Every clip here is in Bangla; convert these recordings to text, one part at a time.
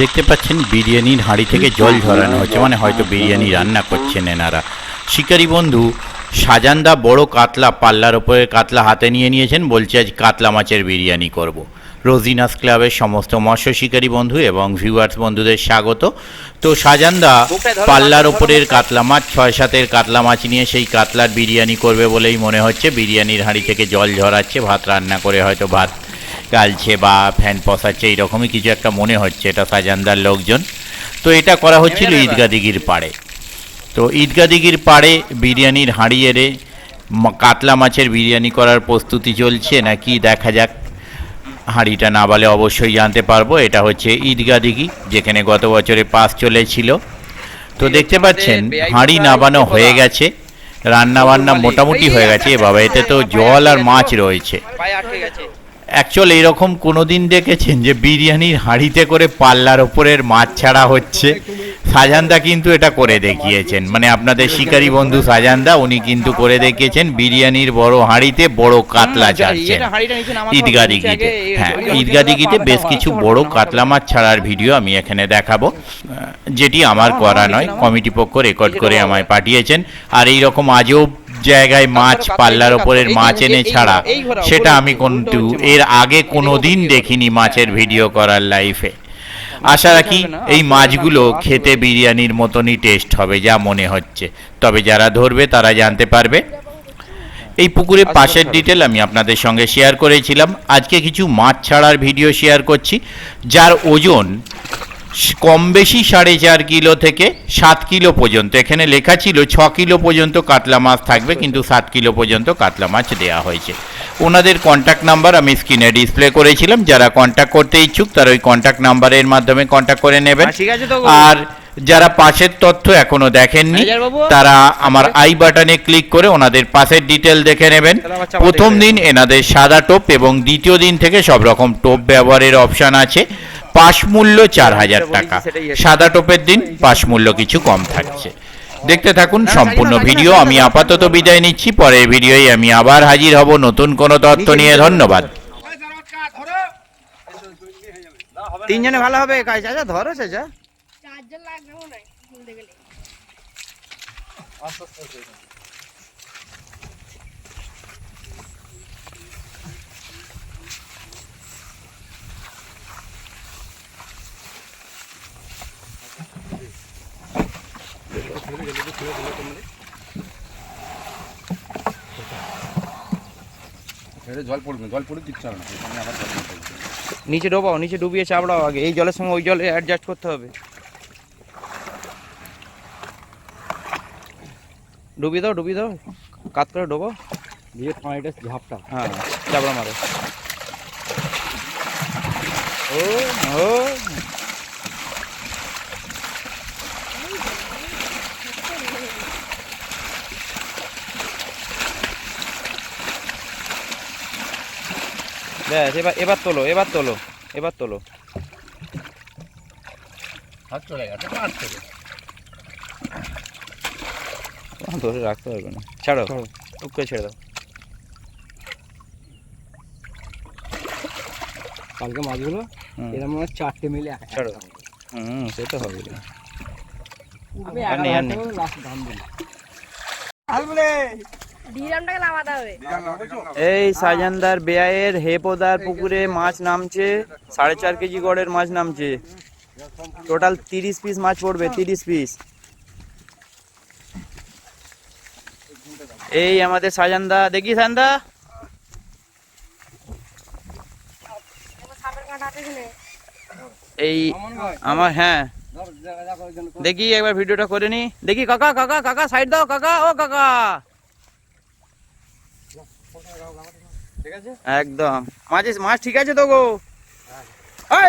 দেখতে পাচ্ছেন বিরিয়ানির হাঁড়ি থেকে জল ঝরানো হচ্ছে মানে হয়তো বিরিয়ানি রান্না করছেন এনারা। শিকারী বন্ধু সাজান্দা বড় কাতলা পাল্লার ওপরে কাতলা হাতে নিয়ে নিয়েছেন বলছে আজ কাতলা মাছের বিরিয়ানি করব। রোজিনাস ক্লাবের সমস্ত মৎস্য শিকারী বন্ধু এবং ভিউয়ার্স বন্ধুদের স্বাগত। তো সাজান্দা পাল্লার ওপরের কাতলা মাছ ছয় সাতের কাতলা মাছ নিয়ে সেই কাতলার বিরিয়ানি করবে বলেই মনে হচ্ছে। বিরিয়ানির হাঁড়ি থেকে জল ঝরাচ্ছে ভাত রান্না করে হয়তো ভাত গালছে বা ফ্যান পসাচ্ছে এইরকমই কিছু একটা মনে হচ্ছে এটা সাজানদার লোকজন। তো এটা করা হচ্ছিল ঈদগা দিঘির পাড়ে। তো ঈদগা দিঘির পাড়ে বিরিয়ানির হাঁড়ি এড়ে মা- কাতলা মাছের বিরিয়ানি করার প্রস্তুতি চলছে নাকি দেখা যাক। হাঁড়িটা না বলে অবশ্যই জানতে পারব এটা হচ্ছে ঈদগা দিঘি যেখানে গত বছরে পাস চলেছিল। তো দেখতে পাচ্ছেন হাঁড়ি নাবানো হয়ে গেছে রান্না বান্না মোটামুটি হয়ে গেছে এ বাবা এতে তো জল আর মাছ রয়েছে। অ্যাকচুয়াল এরকম কোনো দিন দেখেছেন যে বিরিয়ানির হাঁড়িতে করে পাল্লার ওপরের মাছ ছাড়া হচ্ছে? সাজানদা কিন্তু এটা করে দেখিয়েছেন। মানে আপনাদের শিকারী বন্ধু সাজানদা উনি কিন্তু করে দেখিয়েছেন বিরিয়ানির বড় হাঁড়িতে বড় কাতলা ছাড়ছেন ঈদগা দিঘিতে। হ্যাঁ ঈদগা দিঘিতে বেশ কিছু বড় কাতলা মাছ ছাড়ার ভিডিও আমি এখানে দেখাবো। যেটি আমার করা নয় কমিটি পক্ষ রেকর্ড করে আমায় পাঠিয়েছেন। আর এই রকম আজব জায়গায় মাছ পাল্লার ওপরের মাছ এনে ছাড়া সেটা আমি কিন্তু এর আগে কোনো দিন দেখিনি মাছের ভিডিও করার লাইফে। আশা রাখি এই মাছগুলো খেতে বিরিয়ানির মতনই টেস্ট হবে যা মনে হচ্ছে। তবে যারা ধরবে তারা জানতে পারবে। এই পুকুরের পাশের ডিটেল আমি আপনাদের সঙ্গে শেয়ার করেছিলাম। আজকে কিছু মাছ ছাড়ার ভিডিও শেয়ার করছি যার ওজন কম বেশি সাড়ে চার কিলো থেকে সাত কিলো পর্যন্ত। এখানে লেখা ছিল ছ কিলো পর্যন্ত কাতলা মাছ থাকবে কিন্তু সাত কিলো পর্যন্ত কাতলা মাছ দেওয়া হয়েছে। ওনাদের কন্ট্যাক্ট নাম্বার আমি স্ক্রিনে ডিসপ্লে করেছিলাম যারা কন্ট্যাক্ট করতে ইচ্ছুক তারা ওই কন্ট্যাক্ট নাম্বারের মাধ্যমে কন্ট্যাক্ট করে নেবেন। তো। আর যারা পাশের তথ্য এখনও দেখেননি তারা আমার আই বাটনে ক্লিক করে ওনাদের পাশের ডিটেল দেখে নেবেন। প্রথম দিন এনাদের সাদা টোপ এবং দ্বিতীয় দিন থেকে সব রকম টোপ ব্যবহারের অপশন আছে। পাশ মূল্য চার হাজার টাকা। সাদা টোপের দিন পাশ মূল্য কিছু কম থাকছে। দেখতে থাকুন সম্পূর্ণ ভিডিও। আমি আপাতত বিদায় নিচ্ছি। পরের ভিডিওয় আমি আবার হাজির হব। নতুন কোনো তথ্য নিয়ে ধন্যবাদ। তিনজনে ভালো হবে কাজ চাচা ধরো চাচা। চার্জার লাগবে মনে হয় গেলে ছেড়ে জল পড়বে জল পড়ে দিচ্ছে না এখানে আবার জল পড়বে। নিচে ডোবাও নিচে ডুবিয়ে চাপড়াও আগে। এই জলের সঙ্গে ওই জলে অ্যাডজাস্ট করতে হবে। ডুবিয়ে দাও ডুবিয়ে দাও। কাত করে ডোবো দিয়ে পানিটা ঝাপটা। হ্যাঁ চাপড়া মারো। ও ও ব্যাস এবার এবার তোলো এবার তোলো এবার তোলো। হাত চলে গেছে হাত চলে ধরে রাখতে পারবে না। ছাড়ো টুক করে ছেড়ে দাও। কালকে মাছগুলো এরকম মনে হয় চারটে মিলে এক ছাড়ো। হুম সে তো হবে। আমি আর নেই, আর নেই। এই সাজানদার বেয়ায়ের হেপোদার পুকুরে মাছ নামছে, সাড়ে চার কেজি গড়ের মাছ নামছে। টোটাল তিরিশ পিস মাছ পড়বে, তিরিশ পিস এই আমাদের সাজানদা, দেখি কিনে এই আমার হ্যাঁ। দেখি একবার ভিডিওটা করে নি। দেখি, কাকা কাকা কাকা সাইড দাও, কাকা, ও কাকা। একদম। মাছ মাছ ঠিক আছে তো গো?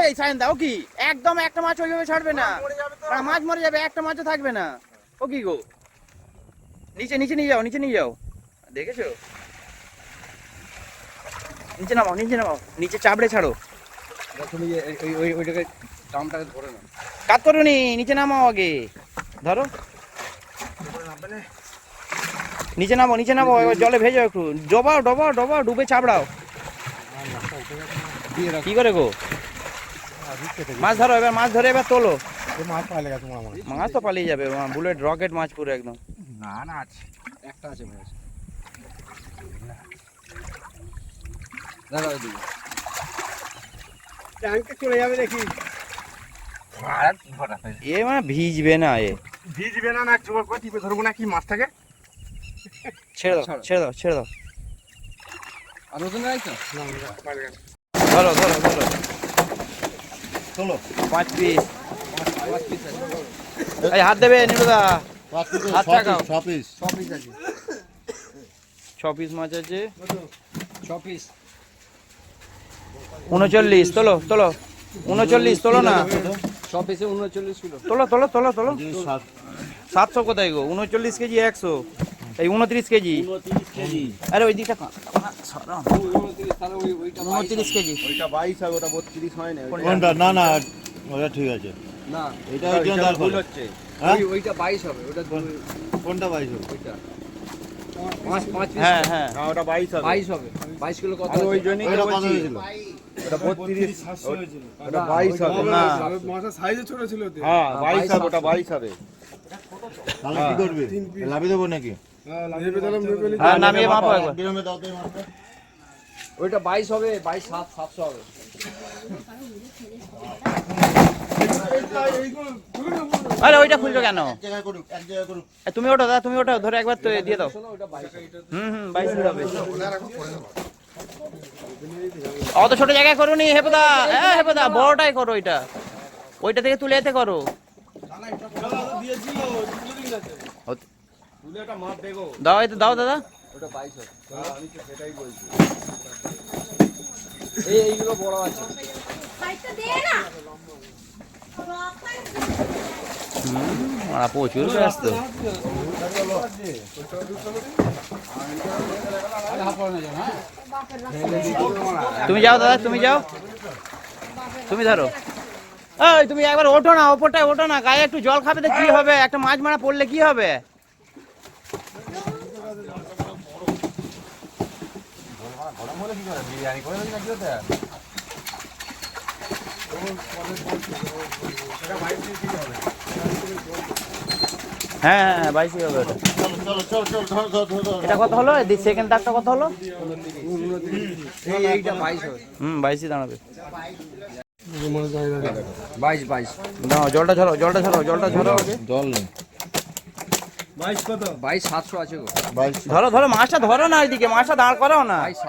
এই সাইন দাও কি? একদম একটা মাছ ওইভাবে ছাড়বে না। মাছ মরে যাবে একটা মাছও থাকবে না। ও কি গো? নিচে নিচে নিয়ে যাও নিচে নিয়ে যাও। দেখেছ? নিচে নামাও নিচে নামাও। নিচে চাপড়ে ছাড়ো। তুমি ওই- ওই ওইটাকে দামটাকে ধরে না কাত করো নি নিচে নামাও আগে। ধরো। নিচে নামো নিচে নামো এবার জলে ভেজো একটু। ডোবাও ডোবাও ডোবাও ডুবে চাপড়াও কি করে গো? মাছ ধরো এবার মাছ ধরে এবার তোলো। মাছ পাইলে গেছে মাছ তো পালিয়ে যাবে বুলেট রকেট মাছ পুরো একদম। না না আছে। একটা আছে ভাই চলে যাবে দেখি। আর এ মানে ভিজবে না এ। ভিজবে না না জোর করে টিপে ধরবো না কি মাছটাকে? ছেড়ে দাও ছেড়ে। দাও ছেড়ে দাও। আর ওজন নাই তো? ধরো ধরো ধরো। চলো পাঁচ পিস এই হাত দেবে নিরুদা। হাত টাকাও। ছ পিস ছ পিস আছে। ছ পিস মাছ আছে। ছ পিস উনচল্লিশ তোলো তোলো। উনচল্লিশ তোলো না। ছ পিসে উনচল্লিশ কিলো। তোলো তোলো তোলো তোলো। সাতশো কোথায় গো? উনচল্লিশ কেজি একশো। এই উনত্রিশ কেজি। আরে ওই দিকটা ওইটা উনত্রিশ কেজি। ওইটা বাইশ হবে ওটা বত্রিশ হয় না কোনটা? না না ওটা ঠিক আছে। না এটা ওই জন্য ভুল হচ্ছে। হ্যাঁ? ওইটা বাইশ হবে ওটা কোনটা বাইশ ওইটা। পাঁচ পাঁচ পিস হ্যাঁ হ্যাঁ। ওটা বাইশ হবে। বাইশ হবে। বাইশ কিলো কত ওই জন্যই ওটা কত বলছি। হয়েছিল? ওটা বত্রিশ ওটা বাইশ হবে। না। সাইজে ছোট ছিল হ্যাঁ বাইশ হবে ওটা বাইশ হবে। তাহলে কি করবে? লাভি দেবো নাকি? নিলাম। হ্যাঁ নামিয়ে মাপো একবার? ওইটা বাইশ হবে বাইশ সাত সাতশো হবে। আরে ওইটা খুলছো কেন? তুমি ওটা দাদা তুমি ওটা ধরে একবার তো দিয়ে দাও। বাইশ হুম হুম বাইশ হবে অত ছোট জায়গায় করো নি হেপদা। হ্যাঁ হেপদা বড়টাই করো ওইটা। ওইটা থেকে তুলে এতে করো হত- তুলে একটা মাপ দেখো দাও তো দাও দাদা। ওটা বাইশ আমি তো সেটাই বলছি এই এইগুলো বড় আছে। সাইডটা দিয়ে না মারা প্রচুর ব্যস্ত। তুমি যাও দাদা তুমি যাও। তুমি ধরো। তুমি একবার ওঠো না ওপরটায় ওঠো না গায়ে একটু জল খাবে তো কি হবে? একটা মাছ মারা পড়লে কি হবে? বিরিয়ানি করে দেন নাকি ওটা হ্যাঁ হ্যাঁ হ্যাঁ বাইশই হবে ওটা। চলো চলো চলো ধরো ধরো ধরো ধরো। এটা কত হলো? সেকেন্ড কত হলো? এইটা বাইশ হবে। হুম বাইশই দাঁড়াবে। বাইশ বাইশ। দাঁড়াও জলটা ঝরো জলটা ঝরো জলটা ঝরো আগে। জল নেই বাইশ কত বাইশ সাতশো আছে গো বাইশ ধরো ধরো মাছটা ধরো না মাছটা দাঁড় করাও না। বাইশ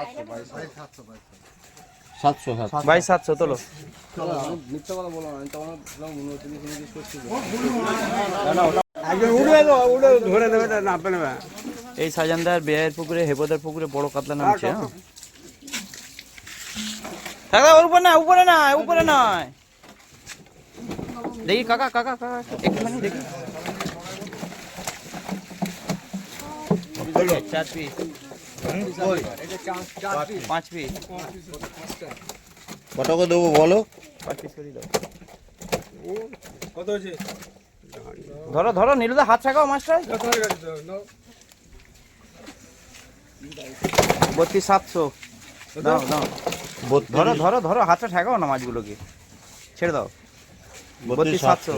সাতশো বাইশ তোলো। মিথ্যা কথা না এই সাজানদার বেয়ের পুকুরে হেবদার পুকুরে বড় কাতলা নামছে হ্যাঁ? ওর উপরে না উপরে না উপরে নয়। দেখি কাকা কাকা কাকা একটুখানি দেখি। চার পিস বলো ধরো ধরো, নীলুদা, হাত ছাকাও নাও। বত্রিশ সাতশো। দাও ধরো ধরো ধরো, হাতটা ঠেকাও না মাছগুলোকে। ছেড়ে দাও। বত্রিশ সাতশো।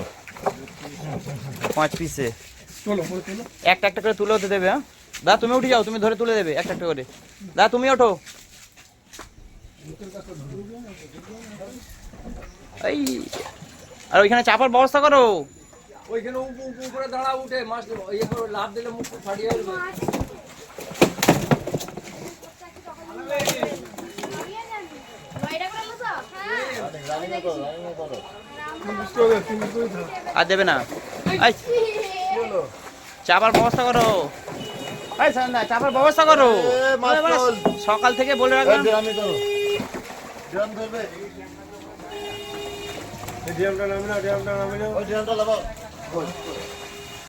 পাঁচ পিসে একটা একটা করে তুলে হতে দেবে হ্যাঁ? দা তুমি উঠে যাও তুমি ধরে তুলে দেবে একটা একটা করে। দা তুমি ওঠো। এই আর ওইখানে চাপার ব্যবস্থা করো। ওইখানে উপ উপ করে দাঁড়া উঠে মাছ ইয়ে করে লাভ দিলে মুখ ফাটিয়ে তো হ্যাঁ। আর দেবে না। চাপার ব্যবস্থা করো। এই সান্দা চাপার ব্যবস্থা করো। সকাল থেকে বলে রাখলাম। ড্রামটা নামে না ড্রামটা নামে না ওই ড্রামটা লাগাও।